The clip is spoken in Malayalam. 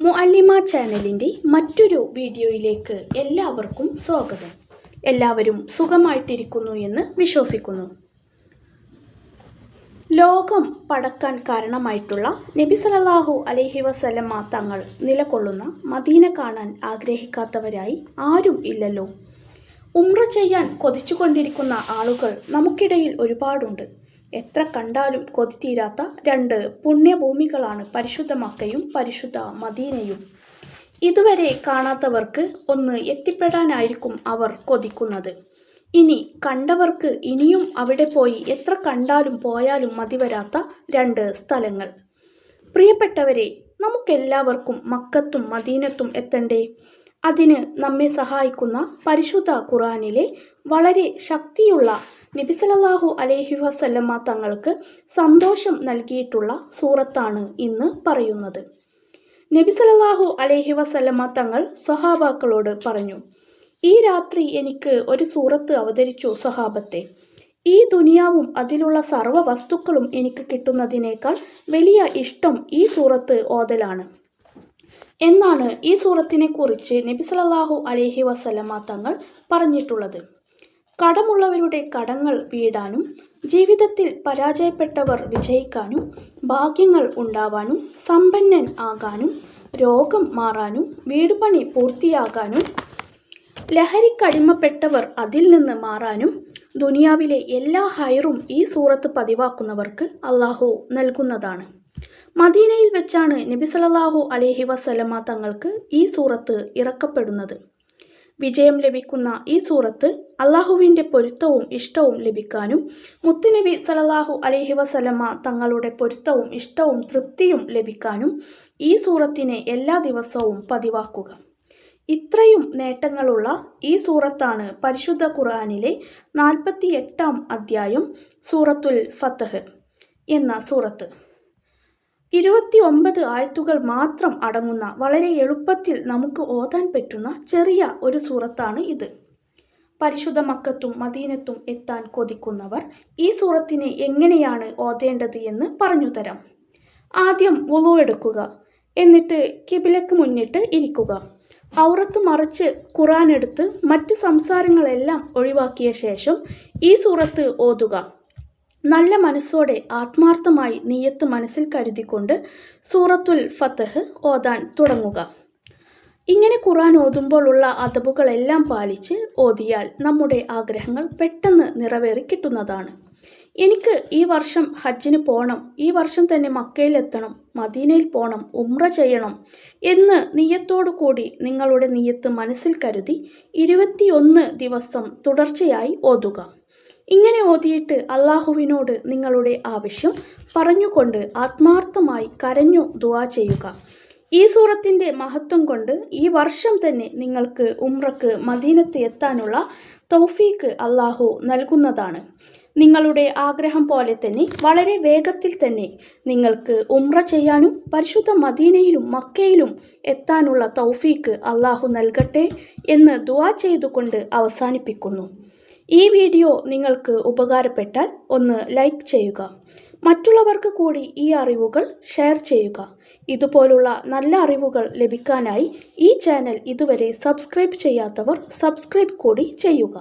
മുഅല്ലിമ ചാനലിന്റെ മറ്റൊരു വീഡിയോയിലേക്ക് എല്ലാവർക്കും സ്വാഗതം. എല്ലാവരും സുഖമായിട്ടിരിക്കുന്നു എന്ന് വിശ്വസിക്കുന്നു. ലോകം പടക്കാൻ കാരണമായിട്ടുള്ള നബി സല്ലല്ലാഹു അലൈഹി വസല്ലമ തങ്ങൾ നിലകൊള്ളുന്ന മദീന കാണാൻ ആഗ്രഹിക്കാത്തവരായി ആരും ഇല്ലല്ലോ. ഉംറ ചെയ്യാൻ കൊതിച്ചുകൊണ്ടിരിക്കുന്ന ആളുകൾ നമുക്കിടയിൽ ഒരുപാടുണ്ട്. എത്ര കണ്ടാലും കൊതിതീരാത്ത രണ്ട് പുണ്യഭൂമികളാണ് പരിശുദ്ധ മക്കയും പരിശുദ്ധ മദീനയും ഇതുവരെ കാണാത്തവർക്ക് ഒന്ന് എത്തിപ്പെടാനായിരിക്കും അവർ കൊതിക്കുന്നത്. ഇനി കണ്ടവർക്ക് ഇനിയും അവിടെ പോയി എത്ര കണ്ടാലും പോയാലും മതിവരാത്ത രണ്ട് സ്ഥലങ്ങൾ. പ്രിയപ്പെട്ടവരെ നമുക്കെല്ലാവർക്കും മക്കത്തും മദീനത്തും എത്തണ്ടേ? അതിന് നമ്മെ സഹായിക്കുന്ന പരിശുദ്ധ ഖുറാനിലെ വളരെ ശക്തിയുള്ള നബിസലല്ലാഹു അലൈഹി വസല്ലമ്മ തങ്ങൾക്ക് സന്തോഷം നൽകിയിട്ടുള്ള സൂറത്താണ് ഇന്ന് പറയുന്നത്. നബിസലല്ലാഹു അലൈഹി വസല്ലമ്മ തങ്ങൾ സ്വഹാബാക്കളോട് പറഞ്ഞു ഈ രാത്രി എനിക്ക് ഒരു സൂറത്ത് അവതരിച്ചു സ്വഹാബത്തെ. ഈ ദുനിയാവും അതിലുള്ള സർവ വസ്തുക്കളും എനിക്ക് കിട്ടുന്നതിനേക്കാൾ വലിയ ഇഷ്ടം ഈ സൂറത്ത് ഓതലാണ്. എന്നാണ് ഈ സൂറത്തിനെ കുറിച്ച് നബി അലൈഹി വസല്ലമ തങ്ങൾ പറഞ്ഞിട്ടുള്ളത്. കടമുള്ളവരുടെ കടങ്ങൾ വീടാനും ജീവിതത്തിൽ പരാജയപ്പെട്ടവർ വിജയിക്കാനും ഭാഗ്യങ്ങൾ ഉണ്ടാവാനും സമ്പന്നൻ ആകാനും രോഗം മാറാനും വീടുപണി പൂർത്തിയാകാനും ലഹരിക്കടിമപ്പെട്ടവർ അതിൽ നിന്ന് മാറാനും ദുനിയാവിലെ എല്ലാ ഹൈറും ഈ സൂറത്ത് പതിവാക്കുന്നവർക്ക് അള്ളാഹു നൽകുന്നതാണ്. മദീനയിൽ വെച്ചാണ് നബി അലൈഹി വസല്ലമ തങ്ങൾക്ക് ഈ സൂറത്ത് ഇറക്കപ്പെടുന്നത്. വിജയം ലഭിക്കുന്ന ഈ സൂറത്ത് അള്ളാഹുവിന്റെ പൊരുത്തവും ഇഷ്ടവും ലഭിക്കാനും മുത്തുനബി സല്ലല്ലാഹു അലഹി വസല്ലമ തങ്ങളുടെ പൊരുത്തവും ഇഷ്ടവും തൃപ്തിയും ലഭിക്കാനും ഈ സൂറത്തിനെ എല്ലാ ദിവസവും പതിവാക്കുക. ഇത്രയും നേട്ടങ്ങളുള്ള ഈ സൂറത്താണ് പരിശുദ്ധ ഖുർആനിലെ നാൽപ്പത്തി എട്ടാം അധ്യായം സൂറത്തുൽ ഫത്തഹ് എന്ന സൂറത്ത്. ഇരുപത്തി ഒമ്പത് ആയത്തുകൾ മാത്രം അടങ്ങുന്ന വളരെ എളുപ്പത്തിൽ നമുക്ക് ഓതാൻ പറ്റുന്ന ചെറിയ ഒരു സൂറത്താണ് ഇത്. പരിശുദ്ധ മക്കത്തും മദീനത്തും എത്താൻ കൊതിക്കുന്നവർ ഈ സൂറത്തിനെ എങ്ങനെയാണ് ഓതേണ്ടത് എന്ന് പറഞ്ഞു തരാം ആദ്യം വുളു എടുക്കുക എന്നിട്ട് കിബിലക്ക് മുന്നിട്ട് ഇരിക്കുക. ഔറത്ത് മറിച്ച് ഖുറാൻ എടുത്ത് മറ്റു സംസാരങ്ങളെല്ലാം ഒഴിവാക്കിയ ശേഷം ഈ സൂറത്ത് ഓതുക. നല്ല മനസ്സോടെ ആത്മാർത്ഥമായി നീയത്ത് മനസ്സിൽ കരുതിക്കൊണ്ട് സൂറത്തുൽ ഫത്തഹ് ഓതാൻ തുടങ്ങുക. ഇങ്ങനെ ഖുറാൻ ഓതുമ്പോഴുള്ള അതബുകളെല്ലാം പാലിച്ച് ഓതിയാൽ നമ്മുടെ ആഗ്രഹങ്ങൾ പെട്ടെന്ന് നിറവേറി കിട്ടുന്നതാണ്. എനിക്ക് ഈ വർഷം ഹജ്ജിന് പോകണം ഈ വർഷം തന്നെ മക്കയിലെത്തണം മദീനയിൽ പോകണം ഉമ്ര ചെയ്യണം എന്ന് നീയത്തോടു കൂടി നിങ്ങളുടെ നീയത്ത് മനസ്സിൽ കരുതി ഇരുപത്തിയൊന്ന് ദിവസം തുടർച്ചയായി ഓതുക. ഇങ്ങനെ ഓതിയിട്ട് അള്ളാഹുവിനോട് നിങ്ങളുടെ ആവശ്യം പറഞ്ഞുകൊണ്ട് ആത്മാർത്ഥമായി കരഞ്ഞു ദുവാ ചെയ്യുക. ഈ സൂറത്തിന്റെ മഹത്വം കൊണ്ട് ഈ വർഷം തന്നെ നിങ്ങൾക്ക് ഉംറക്ക് മദീനത്ത് എത്താനുള്ള തൗഫീക്ക് അള്ളാഹു നൽകുന്നതാണ്. നിങ്ങളുടെ ആഗ്രഹം പോലെ തന്നെ വളരെ വേഗത്തിൽ തന്നെ നിങ്ങൾക്ക് ഉംറ ചെയ്യാനും പരിശുദ്ധ മദീനയിലും മക്കയിലും എത്താനുള്ള തൗഫീക്ക് അള്ളാഹു നൽകട്ടെ എന്ന് ദുവാ ചെയ്തുകൊണ്ട് അവസാനിപ്പിക്കുന്നു. ഈ വീഡിയോ നിങ്ങൾക്ക് ഉപകാരപ്പെട്ടാൽ ഒന്ന് ലൈക്ക് ചെയ്യുക. മറ്റുള്ളവർക്ക് കൂടി ഈ അറിവുകൾ ഷെയർ ചെയ്യുക. ഇതുപോലുള്ള നല്ല അറിവുകൾ ലഭിക്കാനായി ഈ ചാനൽ ഇതുവരെ സബ്സ്ക്രൈബ് ചെയ്യാത്തവർ സബ്സ്ക്രൈബ് കൂടി ചെയ്യുക.